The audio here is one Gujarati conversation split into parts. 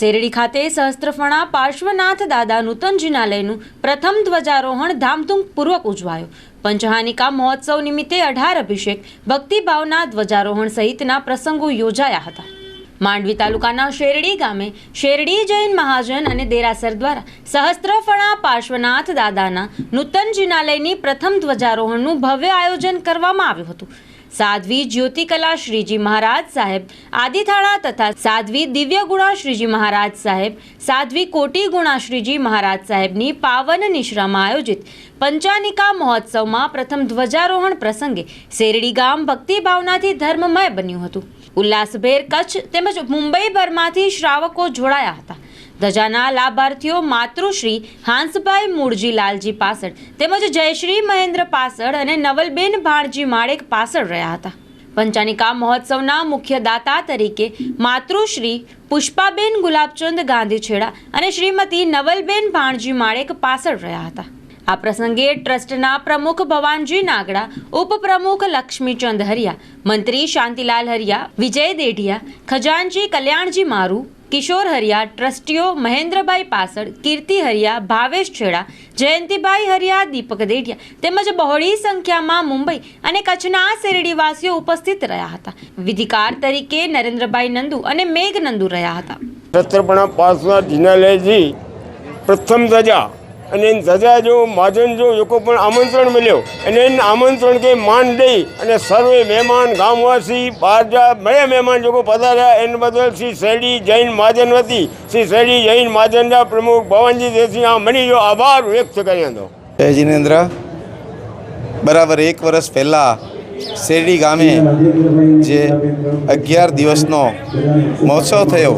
શેરડી ખાતે સહસ્ત્રફણા પાર્શ્વનાથ દાદા નૂતન જિનાલયનું પ્રથમ ધ્વજારોહણ ધામધૂમપૂર્વક ઉજવાયો. પંચહાનિકા મહોત્સવ નિમિત્તે અઢાર અભિષેક, ભક્તિભાવના ધ્વજારોહણ સહિતના પ્રસંગો યોજાયા હતા. માંડવી તાલુકાના શેરડી ગામે શેરડી જૈન મહાજન અને દેરાસર દ્વારા સહસ્ત્રફણા પાર્શ્વનાથ દાદાના નૂતન જિનાલયની પ્રથમ ધ્વજારોહણનું ભવ્ય આયોજન કરવામાં આવ્યું હતું. સાધ્વી જ્યોતિકલા શ્રીજી મહારાજ સાહેબ, આદિથાળા તથા સાધ્વી દિવ્ય ગુણા શ્રીજી મહારાજ સાહેબ, સાધ્વી કોટી ગુણા શ્રીજી મહારાજ સાહેબની પાવન નિશ્રામાં આયોજિત પંચાનિકા મહોત્સવમાં પ્રથમ ધ્વજારોહણ પ્રસંગે શેરડી ગામ ભક્તિભાવનાથી ધર્મમય બન્યું હતું. ઉલ્લાસભેર કચ્છ તેમજ મુંબઈભરમાંથી શ્રાવકો જોડાયા હતા. ધજાના લાભાર્થીઓ માતૃશ્રી હાંસભાઈ મૂળજી લાલજી પાસળ તેમજ જયશ્રી મહેન્દ્ર પાસળ અને નવલબેન ભાણજી માળેક પાસળ રહ્યા હતા. પંચાનિકા મહોત્સવના મુખ્ય દાતા તરીકે માતૃશ્રી પુષ્પાબેન ગુલાબચંદ ગાંધીછેડા અને શ્રીમતી નવલબેન ભાણજી માળેક પાસળ રહ્યા હતા. આ પ્રસંગે ટ્રસ્ટના પ્રમુખ ભવાનજી નાગડા, ઉપપ્રમુખ લક્ષ્મીચંદ હરિયા, મંત્રી શાંતિલાલ હરિયા, વિજય દેઢિયા, ખજાનજી કલ્યાણજી મારુ કિશોર હરિયા, ટ્રસ્ટીઓ મહેન્દ્રભાઈ પાસળ, કીર્તિ હરિયા, ભાવેશ છેડા, જયંતિભાઈ હરિયા, દીપક દેઢિયા તેમજ બહોળી સંખ્યામાં મુંબઈ અને કચ્છના શેરડીવાસીઓ ઉપસ્થિત રહ્યા હતા. વિધિકાર તરીકે નરેન્દ્રભાઈ નંદુ અને મેઘ નંદુ રહ્યા હતા. પ્રથમ ધજા અને એને ધજા જો મહાજન જો લોકો પણ આમંત્રણ મળ્યો અને એને આમંત્રણ કે માન દઈ અને સર્વે મહેમાન, ગામવાસી બહાર જા મળ્યા મહેમાન લોકો પધાર્યા. એને બદલ શ્રી શેરડી જૈન મહાજન વતી, શ્રી શેરડી જૈન મહાજનના પ્રમુખ ભવનજી દેસિંહ મની જો આભાર વ્યક્ત કર્યો હતો. જય જિનેન્દ્ર. બરાબર એક વર્ષ પહેલાં શેરડી ગામે જે અગિયાર દિવસનો મહોત્સવ થયો.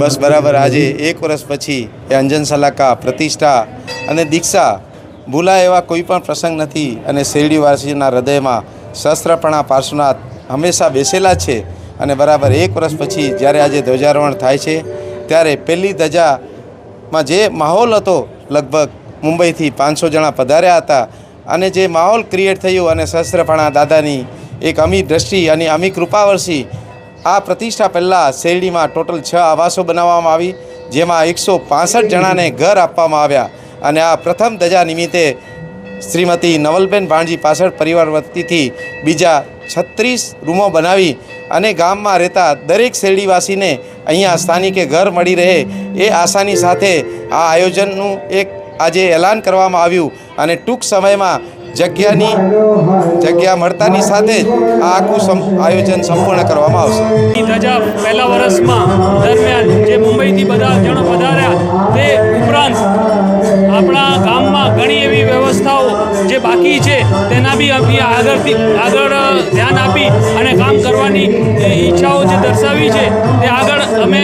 બસ બરાબર આજે એક વર્ષ પછી એ અંજન સલાકા પ્રતિષ્ઠા અને દીક્ષા ભૂલા એવા કોઈ પણ પ્રસંગ નથી અને શેરડીવાસીના હૃદયમાં સહસ્ત્રપણા પાર્શ્વનાથ હંમેશા બેસેલા છે અને બરાબર એક વર્ષ પછી જ્યારે આજે ધ્વજારોહણ થાય છે, ત્યારે પહેલી ધજામાં જે માહોલ હતો, લગભગ મુંબઈથી પાંચસો જણા પધાર્યા હતા. અને જે માહોલ ક્રિએટ થયું અને સહસ્ત્રપાણા દાદાની એક અમી દ્રષ્ટિ અને અમી કૃપાવર્ષી, આ પ્રતિષ્ઠા પહેલાં શેરડીમાં ટોટલ છ આવાસો બનાવવામાં આવી, જેમાં એકસો પાસઠ જણાને ઘર આપવામાં આવ્યા. અને આ પ્રથમ ધજા નિમિત્તે શ્રીમતી નવલબેન ભાણજી પાછળ પરિવાર વતીથી બીજા છત્રીસ રૂમો બનાવી અને ગામમાં રહેતા દરેક શેરડીવાસીને અહીંયા સ્થાનિકે ઘર મળી રહે એ આશાની સાથે આ આયોજનનું એક આજે એલાન કરવામાં આવ્યું. અને ટૂંક સમયમાં જગ્યાની જગ્યા મળતાની સાથે જ આ આખું આયોજન સંપૂર્ણ કરવામાં આવશે. ધજા પહેલા વર્ષમાં દરમિયાન જે મુંબઈથી બધા જણો પધાર્યા, તે ઉપરાંત આપણા ગામમાં ઘણી એવી વ્યવસ્થાઓ જે બાકી છે તેના બી અમે આગળથી આગળ ધ્યાન આપી અને કામ કરવાની ઈચ્છાઓ જે દર્શાવી છે તે આગળ અમે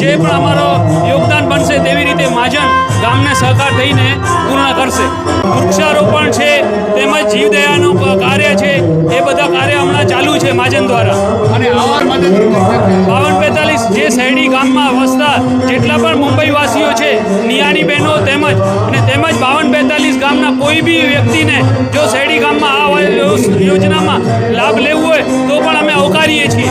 જે પણ અમારો યોગદાન બનશે તેવી રીતે મહાજન ગામને સહકાર થઈને પૂર્ણ કરશે. વૃક્ષારોપણ છે તેમજ જીવદયાનું કાર્ય છે એ બધા કાર્ય હમણાં ચાલુ છે મહાજન દ્વારા. અને બાવન પેતાલીસ જે શહેરી ગામમાં વસતા જેટલા પણ મુંબઈવાસીઓ છે નિયાની બહેનો તેમજ તેમજ બાવન બેતાલીસ ગામના કોઈ બી વ્યક્તિને જો શેરડી ગામમાં આ યોજનામાં લાભ લેવું હોય તો પણ અમે આવકારીએ છીએ.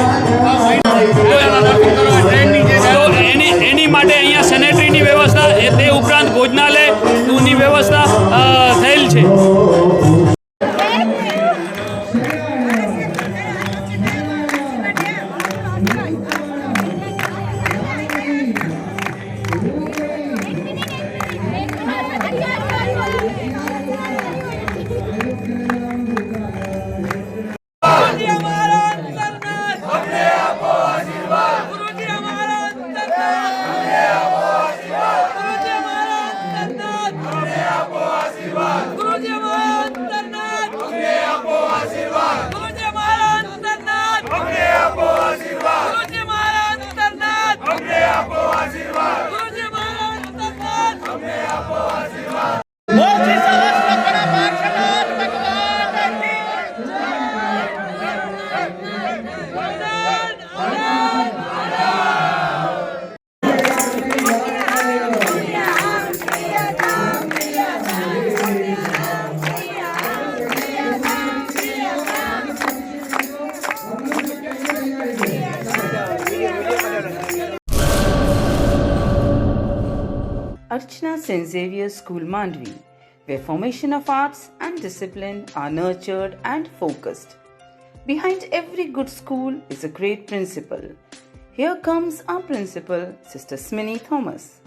Archana St. Xavier's School Mandvi, where formation of arts and discipline are nurtured and focused. Behind every good school is a great principal. Here comes our principal, Sister Smini Thomas.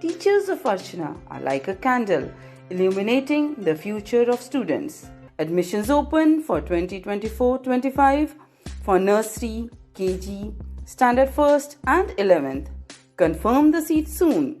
Teachers of Archana are like a candle illuminating the future of students. Admissions open for 2024 25 for nursery, KG, standard 1st, and 11th. Confirm the seat soon.